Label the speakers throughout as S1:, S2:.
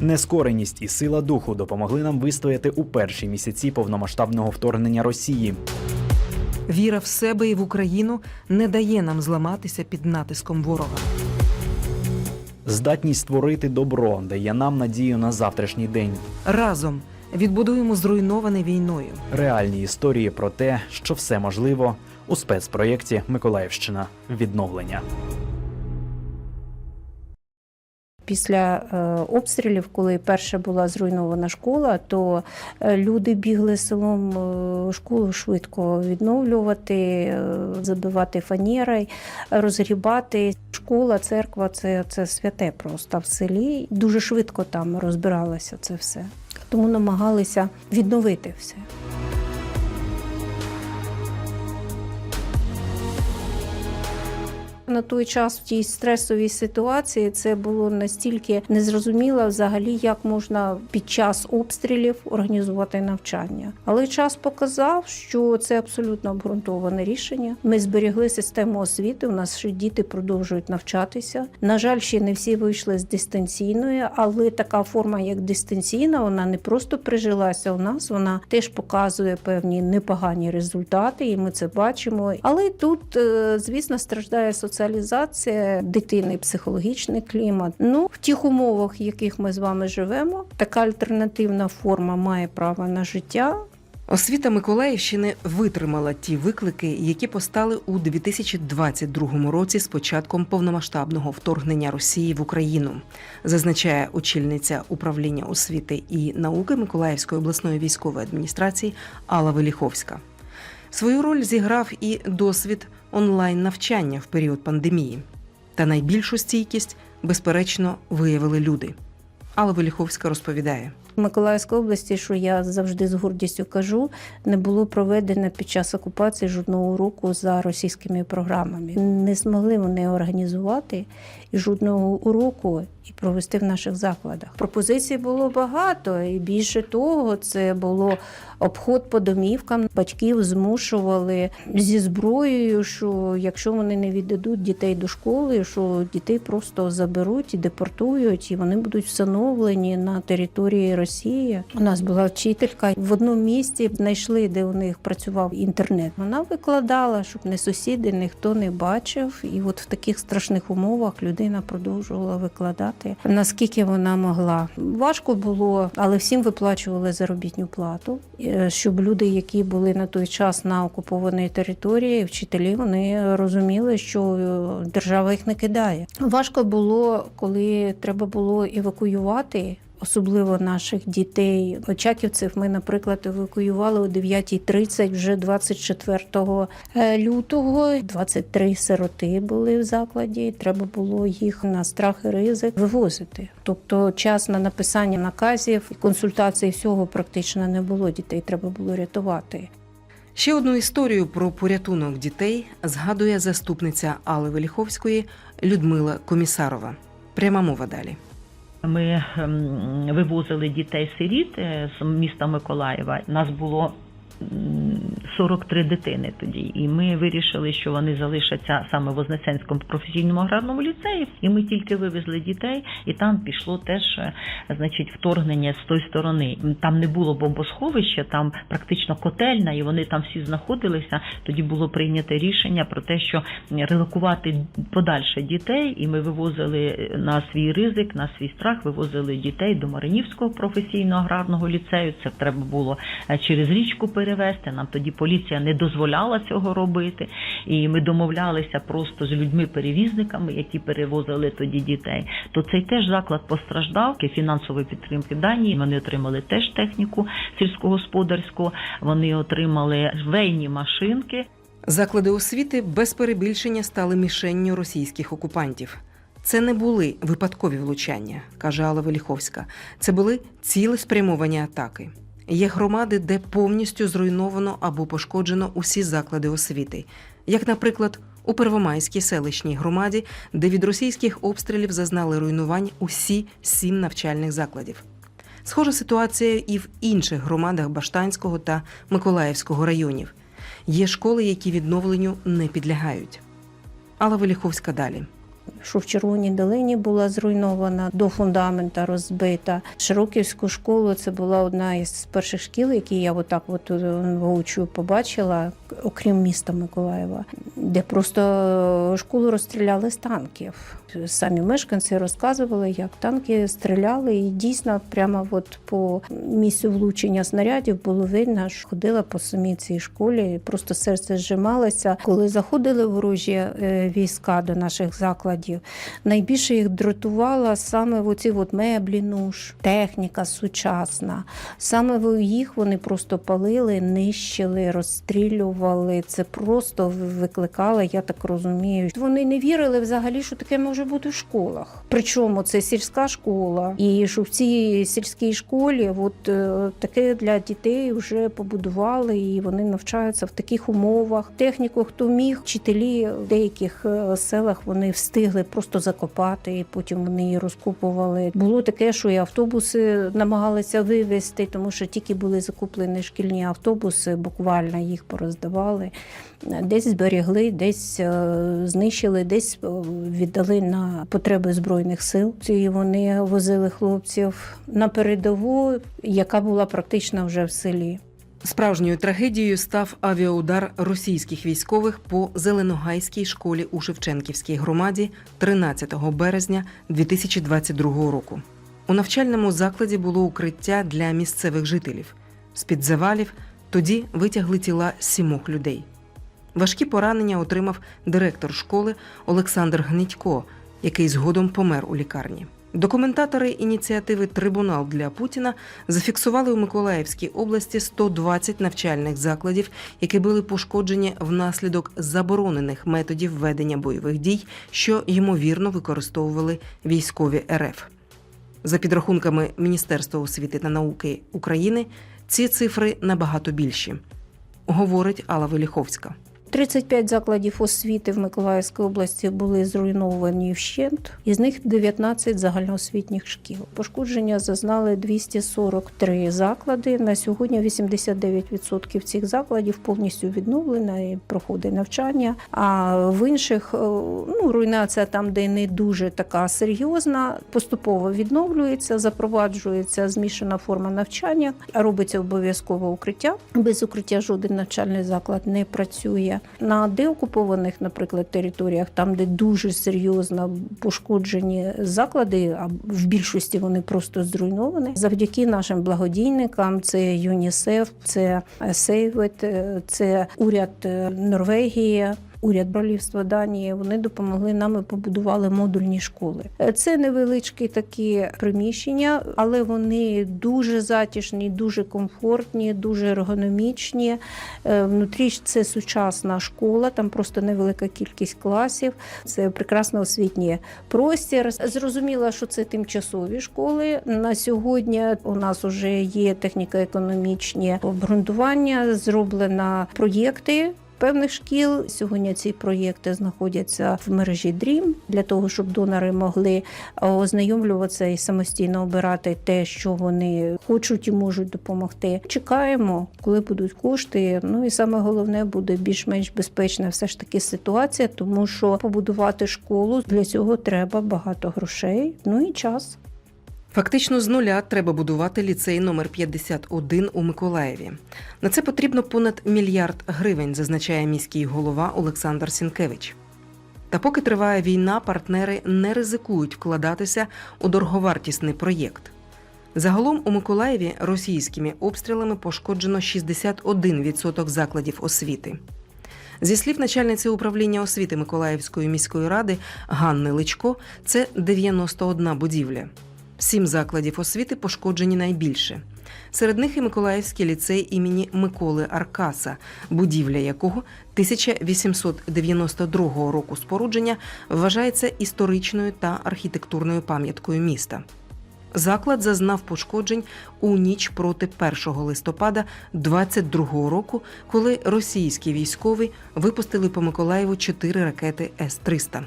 S1: Нескореність і сила духу допомогли нам вистояти у перші місяці повномасштабного вторгнення Росії.
S2: Віра в себе і в Україну не дає нам зламатися під натиском ворога.
S1: Здатність створити добро дає нам надію на завтрашній день.
S2: Разом відбудуємо зруйноване війною.
S1: Реальні історії про те, що все можливо у спецпроєкті Миколаївщина відновлення.
S3: Після е, обстрілів, коли перша була зруйнована школа, то е, люди бігли селом е, школу швидко відновлювати, забивати фанерою, розгрібати. Школа, церква це, це святе просто в селі. Дуже швидко там розбиралося це все. Тому намагалися відновити все. На той час в тій стресовій ситуації це було настільки незрозуміло взагалі, як можна під час обстрілів організувати навчання. Але час показав, що це абсолютно обґрунтоване рішення. Ми зберігли систему освіти. У нас ще діти продовжують навчатися. На жаль, ще не всі вийшли з дистанційної, але така форма, як дистанційна, вона не просто прижилася у нас, вона теж показує певні непогані результати, і ми це бачимо. Але тут, е, звісно, страждає соціалізація дитини, психологічний клімат. Ну, в тих умовах, в яких ми з вами живемо, така альтернативна форма має право на життя.
S2: Освіта Миколаївщини витримала ті виклики, які постали у 2022 році з початком повномасштабного вторгнення Росії в Україну, зазначає очільниця управління освіти і науки Миколаївської обласної військової адміністрації Алла Веліховська. Свою роль зіграв і досвід онлайн навчання в період пандемії. Та найбільшу стійкість, безперечно, виявили люди. Алла Веліховська розповідає.
S3: Миколаївській області, що я завжди з гордістю кажу, не було проведено під час окупації жодного уроку за російськими програмами. Не змогли вони організувати і жодного уроку і провести в наших закладах. Пропозицій було багато, і більше того, це було обход по домівкам. Батьків змушували зі зброєю, що якщо вони не віддадуть дітей до школи, що дітей просто заберуть і депортують, і вони будуть встановлені на території Росії. У нас була вчителька в одному місті знайшли, де у них працював інтернет. Вона викладала, щоб не сусіди, ніхто не бачив. І от в таких страшних умовах людина продовжувала викладати наскільки вона могла. Важко було, але всім виплачували заробітну плату, е, щоб люди, які були на той час на окупованій території, вчителі, вони розуміли, що е, держава їх не кидає. Важко було, коли треба було евакуювати. Особливо наших дітей. Очаківців ми, наприклад, евакуювали о 9.30 вже 24 лютого. 23 сироти були в закладі. Треба було їх на страх і ризик вивозити. Тобто час на написання наказів, консультацій всього практично не було. Дітей треба було рятувати.
S2: Ще одну історію про порятунок дітей згадує заступниця Алли Веліховської Людмила Комісарова. Пряма мова далі.
S4: Ми ем, вивозили дітей-сиріт е, з міста Миколаєва. Нас було 43 дитини тоді, і ми вирішили, що вони залишаться саме в Вознесенському професійному аграрному ліцеї. І ми тільки вивезли дітей, і там пішло теж е, значить вторгнення з тої сторони. Там не було бомбосховища, там практично котельна, і вони там всі знаходилися. Тоді було прийнято рішення про те, що релокувати подальше дітей, і ми вивозили на свій ризик, на свій страх, вивозили дітей до Маринівського професійного аграрного ліцею. Це треба було е, через річку перевезти. Нам тоді поліція не дозволяла цього робити, і ми домовлялися просто з людьми-перевізниками, які перевозили тоді дітей. То цей теж заклад постраждав фінансової підтримки Данії. Вони отримали теж техніку сільськогосподарську. Вони отримали вейні машинки.
S2: Заклади освіти без перебільшення стали мішенню російських окупантів. Це не були випадкові влучання, каже Алла Веліховська. Це були цілеспрямовані атаки. Є громади, де повністю зруйновано або пошкоджено усі заклади освіти, як, наприклад, у Первомайській селищній громаді, де від російських обстрілів зазнали руйнувань усі сім навчальних закладів. Схожа ситуація і в інших громадах Баштанського та Миколаївського районів. Є школи, які відновленню не підлягають. Алла Веліховська далі.
S3: Що в Червоній долині була зруйнована до фундамента розбита. Широківську школу це була одна із перших шкіл, які я отак от е, воочию побачила, окрім міста Миколаєва, де просто школу розстріляли з танків. Самі мешканці розказували, як танки стріляли, і дійсно прямо от по місцю влучення снарядів було видно, що ходила по самій цій школі, просто серце зжималося. Коли заходили ворожі е, війська до наших закладів, найбільше їх дратувала саме оці от меблі, нуш, техніка сучасна. Саме в- їх вони просто палили, нищили, розстрілювали. Це просто викликало, я так розумію. Вони не вірили взагалі, що таке може бути в школах. Причому це сільська школа, і що в цій сільській школі от е, таке для дітей вже побудували, і вони навчаються в таких умовах. Техніку, хто міг, вчителі в деяких е, селах вони встигли просто закопати, і потім вони її розкопували. Було таке, що і автобуси намагалися вивезти, тому що тільки були закуплені шкільні автобуси, буквально їх пороздавали. Десь зберегли, десь е, знищили, десь е, віддали на потреби збройних сил. І вони возили хлопців на передову, яка була практично вже в селі.
S2: Справжньою трагедією став авіаудар російських військових по Зеленогайській школі у Шевченківській громаді 13 березня 2022 року. У навчальному закладі було укриття для місцевих жителів. З-під завалів тоді витягли тіла сімох людей. Важкі поранення отримав директор школи Олександр Гнідько, який згодом помер у лікарні. Документатори ініціативи Трибунал для Путіна зафіксували у Миколаївській області 120 навчальних закладів, які були пошкоджені внаслідок заборонених методів ведення бойових дій, що ймовірно використовували військові РФ. За підрахунками Міністерства освіти та науки України, ці цифри набагато більші, говорить Алла Веліховська.
S3: 35 закладів освіти в Миколаївській області були зруйновані вщент, із них 19 загальноосвітніх шкіл. Пошкодження зазнали 243 заклади. На сьогодні 89% цих закладів повністю відновлено і проходить навчання. А в інших е, ну, руйнація там, де не дуже така серйозна, поступово відновлюється, запроваджується змішана форма навчання, робиться обов'язково укриття. Без укриття жоден навчальний заклад не працює. На деокупованих, наприклад, територіях, там, де дуже серйозно пошкоджені заклади, а в більшості вони просто зруйновані. Завдяки нашим благодійникам, це ЮНІСЕФ, це Сейвет, це уряд е, Норвегії. Уряд Бралівства Данії вони допомогли нам і побудували модульні школи. Е, Це невеличкі такі приміщення, але вони дуже затішні, дуже комфортні, дуже ергономічні. Е, Внутрі це сучасна школа, там просто невелика кількість класів. Це прекрасно освітній простір. Зрозуміло, що це тимчасові школи. На сьогодні у нас вже є техніко-економічні обґрунтування, зроблено проєкти. Певних шкіл сьогодні ці проєкти знаходяться в мережі DREAM для того, щоб донори могли е, ознайомлюватися і самостійно обирати те, що вони хочуть і можуть допомогти. Чекаємо, коли будуть кошти. Ну і саме головне буде більш-менш безпечна все ж таки ситуація, тому що побудувати школу для цього треба багато грошей, ну і час.
S2: Фактично з нуля треба будувати ліцей номер 51 у Миколаєві. На це потрібно понад мільярд гривень, зазначає міський голова Олександр Сінкевич. Та поки триває війна, партнери не ризикують вкладатися у дороговартісний проєкт. Загалом у Миколаєві російськими обстрілами пошкоджено 61% закладів освіти. Зі слів начальниці управління освіти Миколаївської міської ради Ганни Личко, це 91 будівля. Сім закладів освіти пошкоджені найбільше. Серед них і Миколаївський ліцей імені Миколи Аркаса, будівля якого 1892 року спорудження вважається історичною та архітектурною пам'яткою міста. Заклад зазнав пошкоджень у ніч проти 1 листопада 22 року, коли російські військові випустили по Миколаєву чотири ракети С-300.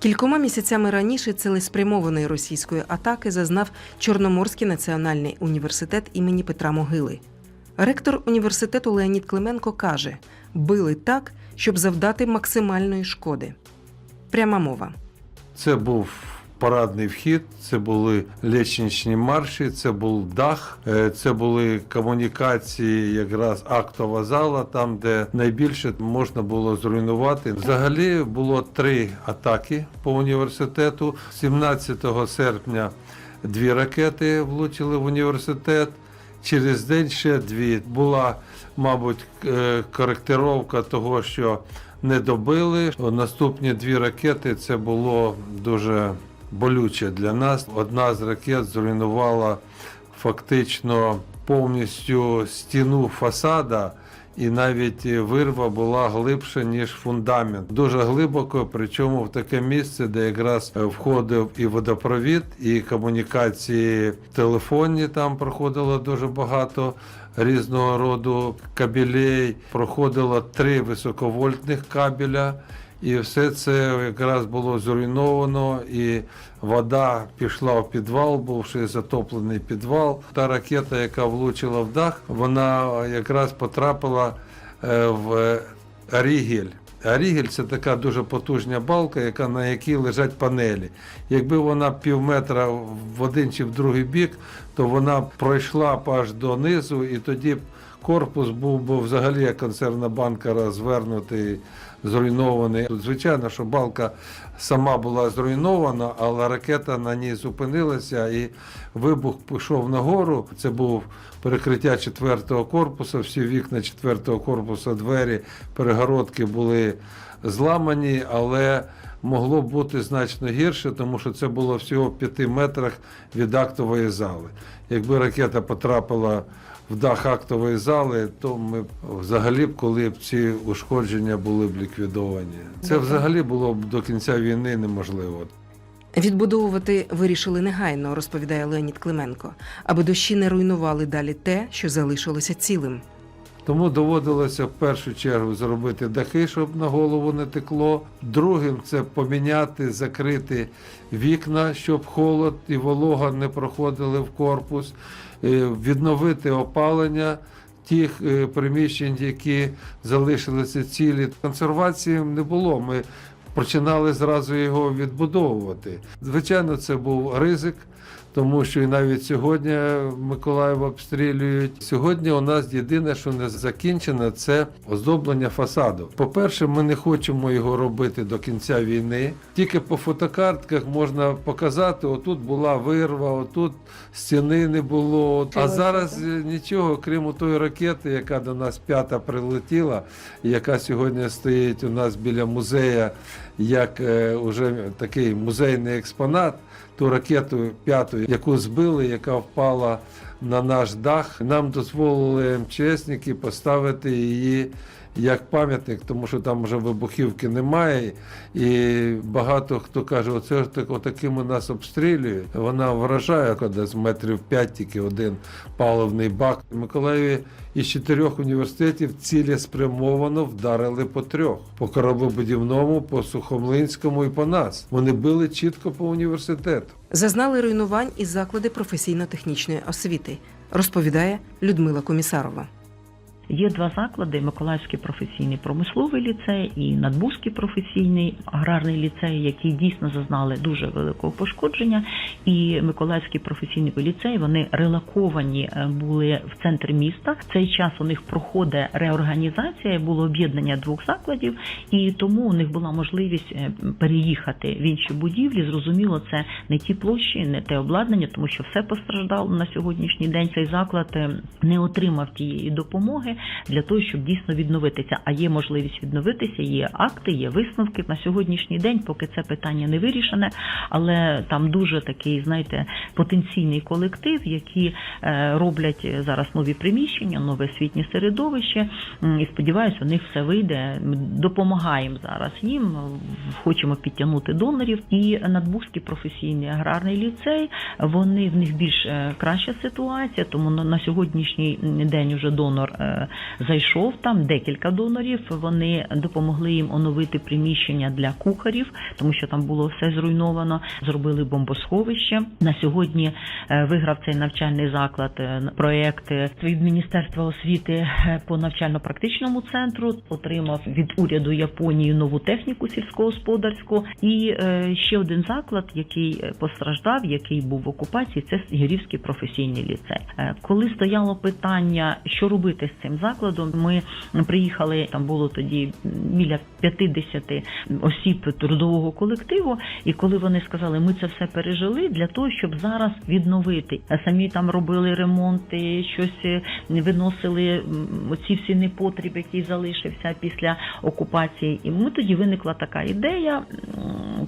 S2: Кількома місяцями раніше цілеспрямованої російської атаки зазнав Чорноморський національний університет імені Петра Могили. Ректор університету Леонід Клименко каже: били так, щоб завдати максимальної шкоди. Пряма мова.
S5: Це був парадний вхід, це були лічничні марші, це був дах, е, це були комунікації, якраз актова зала, там, де найбільше можна було зруйнувати. Взагалі було три атаки по університету. 17 серпня дві ракети влучили в університет. Через день ще дві. Була, мабуть, е, коректировка того, що не добили. Наступні дві ракети це було дуже болюче для нас. Одна з ракет зруйнувала фактично повністю стіну фасада. І навіть вирва була глибше, ніж фундамент. Дуже глибоко, причому в таке місце, де якраз входив і водопровід, і комунікації телефонні там проходило дуже багато різного роду кабелей. Проходило три високовольтних кабеля. І все це якраз було зруйновано, і вода пішла в підвал, бувши затоплений підвал. Та ракета, яка влучила в дах, вона якраз потрапила е, в Рігель. А Рігель це така дуже потужна балка, яка, на якій лежать панелі. Якби вона пів метра в один чи в другий бік, то вона пройшла б аж донизу, і тоді корпус був би взагалі як консервна банка розвернутий, зруйнований. Тут, Звичайно, що балка сама була зруйнована, але ракета на ній зупинилася і вибух пішов нагору. Це був перекриття четвертого корпусу, всі вікна четвертого корпусу, двері, перегородки були зламані, але могло б бути значно гірше, тому що це було всього в п'яти метрах від актової зали. Якби ракета потрапила в дах актової зали, то ми взагалі б, коли б ці ушкодження були б ліквідовані. Це взагалі було б до кінця війни неможливо.
S2: Відбудовувати вирішили негайно, розповідає Леонід Клименко, аби дощі не руйнували далі те, що залишилося цілим.
S5: Тому доводилося в першу чергу зробити дахи, щоб на голову не текло. Другим це поміняти, закрити вікна, щоб холод і волога не проходили в корпус, Е, відновити опалення тих е, приміщень, які залишилися цілі. Консервації не було. Ми починали зразу його відбудовувати. Звичайно, це був ризик. Тому що і навіть сьогодні Миколаїв обстрілюють. Сьогодні у нас єдине, що не закінчено, це оздоблення фасаду. По-перше, ми не хочемо його робити до кінця війни. Тільки по фотокартках можна показати, отут була вирва, отут стіни не було. А зараз нічого, крім тої ракети, яка до нас п'ята прилетіла, яка сьогодні стоїть у нас біля музея, як е, уже такий музейний експонат ту ракету п'яту, яку збили, яка впала на наш дах. Нам дозволили МЧСники поставити її як пам'ятник, тому що там вже вибухівки немає. І багато хто каже, оце ж так, отакими нас обстрілюють. Вона вражає, коли з метрів п'ять тільки один паливний бак. Миколаєві із чотирьох університетів цілеспрямовано вдарили по трьох: по кораблебудівному, по Сухомлинському і по нас. Вони били чітко по університету.
S2: Зазнали руйнувань і заклади професійно-технічної освіти, розповідає Людмила Комісарова.
S4: Є два заклади: Миколаївський професійний промисловий ліцей і Надбузький професійний аграрний ліцей, які дійсно зазнали дуже великого пошкодження. І Миколаївський професійний ліцей вони релоковані е, були в центр міста. В цей час у них проходить реорганізація, було об'єднання двох закладів, і тому у них була можливість е, переїхати в інші будівлі. Зрозуміло, це не ті площі, не те обладнання, тому що все постраждало на сьогоднішній день. Цей заклад е, не отримав тієї допомоги для того, щоб дійсно відновитися. А є можливість відновитися, є акти, є висновки на сьогоднішній день, поки це питання не вирішене, але там дуже такий, знаєте, потенційний колектив, які е, роблять зараз нові приміщення, нове освітнє середовище. І сподіваюся, у них все вийде. Ми допомагаємо зараз їм. Хочемо підтягнути донорів. І Надбузький професійний аграрний ліцей. Вони в них більш е, краща ситуація, тому на, сьогоднішній день вже донор е, зайшов там декілька донорів. Вони допомогли їм оновити приміщення для кухарів, тому що там було все зруйновано. Зробили бомбосховище. На сьогодні е, виграв цей навчальний заклад е, проєкт е, від Міністерства освіти по навчально-практичному центру. Отримав від уряду Японії нову техніку сільськогосподарську. І ще один заклад, який постраждав, який був в окупації, це Гірівський професійний ліцей. Коли стояло питання, що робити з цим закладом, ми приїхали. Там було тоді біля 50 осіб трудового колективу. І коли вони сказали, ми це все пережили для того, щоб зараз відновити. Самі там робили ремонти, щось е, виносили оці всі непотріб, який залишився після окупації. І ми тоді виникла така ідея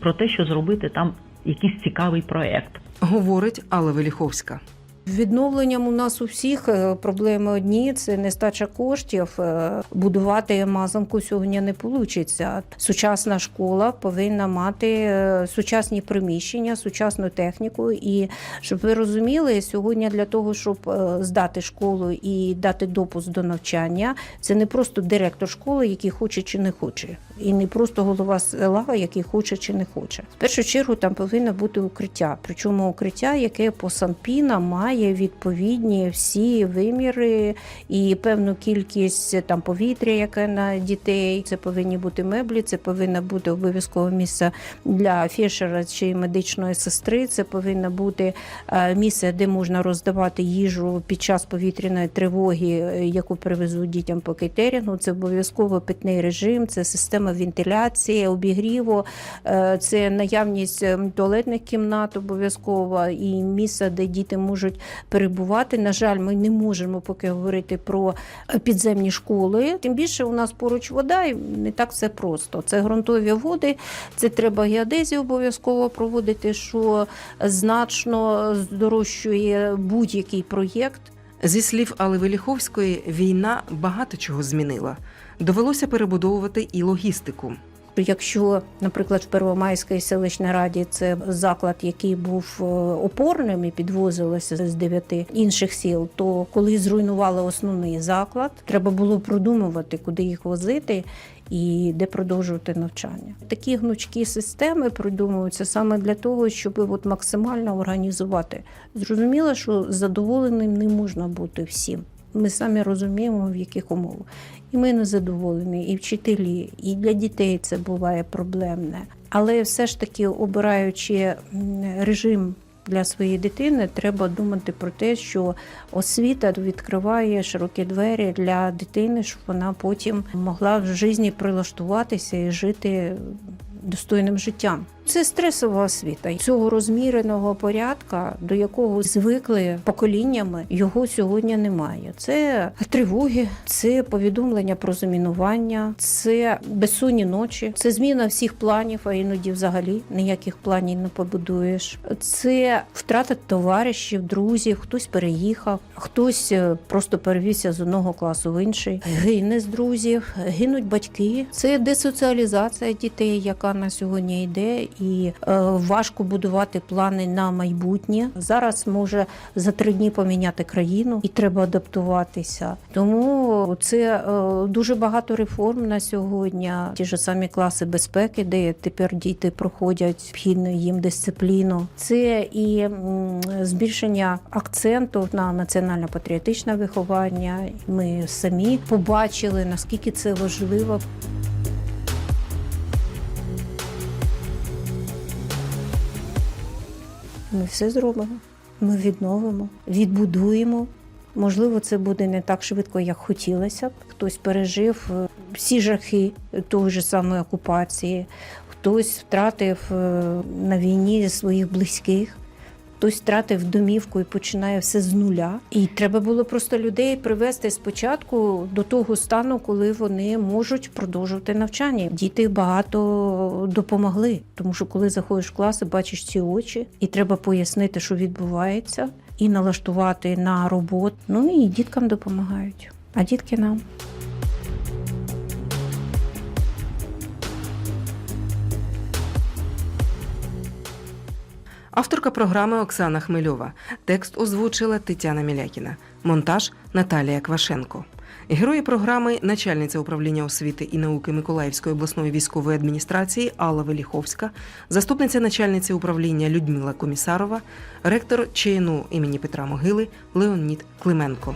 S4: про те, що зробити там якийсь цікавий проект.
S2: Говорить Алла Веліховська.
S3: Відновленням у нас у всіх е, проблеми одні: це нестача коштів. Е, Будувати мазанку сьогодні не вийде. Сучасна школа повинна мати е, сучасні приміщення, сучасну техніку. І щоб ви розуміли, сьогодні для того, щоб здати школу і дати допуск до навчання, це не просто директор школи, який хоче чи не хоче, і не просто голова села, який хоче чи не хоче. В першу чергу там повинно бути укриття. Причому укриття, яке по Санпіна має відповідні всі виміри і певну кількість там повітря, яке на дітей. Це повинні бути меблі, це повинно бути обов'язково місце для фішера чи медичної сестри. Це повинно бути е, місце, де можна роздавати їжу під час повітряної тривоги, е, яку привезуть дітям по кейтерінгу. Це обов'язково питний режим, це система вентиляції, обігріву, е, це наявність е, туалетних кімнат обов'язково і місце, де діти можуть перебувати. На жаль, ми не можемо поки говорити про е, підземні школи. Тим більше у нас поруч вода, і не так все просто. Це ґрунтові води, це треба геодезію обов'язково проводити, що значно здорожчує будь-який проєкт.
S2: Зі слів Алли Веліховської, війна багато чого змінила. Довелося перебудовувати і логістику.
S3: Якщо, наприклад, в Первомайській селищній раді це заклад, який був е, опорним і підвозилося з дев'яти інших сіл, то коли зруйнували основний заклад, треба було продумувати, куди їх возити. І де продовжувати навчання. Такі гнучкі системи придумуються саме для того, щоб от максимально організувати. Зрозуміло, що задоволеним не можна бути всім. Ми самі розуміємо, в яких умовах. І ми не задоволені, і вчителі, і для дітей це буває проблемне. Але все ж таки, обираючи режим для своєї дитини, треба думати про те, що освіта відкриває широкі двері для дитини, щоб вона потім могла в житті прилаштуватися і жити достойним життям. Це стресова освіта. Цього розміреного порядка, до якого звикли поколіннями, його сьогодні немає. Це тривоги, це повідомлення про замінування, це безсонні ночі, це зміна всіх планів, а іноді взагалі ніяких планів не побудуєш. Це втрата товаришів, друзів, хтось переїхав, хтось е, просто перевівся з одного класу в інший, гине з друзів, гинуть батьки. Це десоціалізація дітей, яка на сьогодні йде, і е, важко будувати плани на майбутнє. Зараз може за три дні поміняти країну, і треба адаптуватися. Тому це е, дуже багато реформ на сьогодні. Ті ж самі класи безпеки, де тепер діти проходять необхідну їм дисципліну. Це і збільшення акценту на національно-патріотичне виховання. Ми самі побачили наскільки це важливо. Ми все зробимо. Ми відновимо, відбудуємо. Можливо, це буде не так швидко, як хотілося б. Хтось пережив е, всі жахи тої ж самої окупації, хтось втратив е, на війні своїх близьких. Хтось втратив домівку і починає все з нуля. І треба було просто людей привести спочатку до того стану, коли вони можуть продовжувати навчання. Діти багато допомогли, тому що коли заходиш в клас і бачиш ці очі, і треба пояснити, що відбувається, і налаштувати на роботу. Ну і діткам допомагають, а дітки нам.
S2: Авторка програми Оксана Хмельова. Текст озвучила Тетяна Мілякіна. Монтаж Наталія Квашенко. Герої програми начальниця управління освіти і науки Миколаївської обласної військової адміністрації Алла Веліховська, заступниця начальниці управління Людмила Комісарова, ректор ЧНУ імені Петра Могили Леонід Клименко.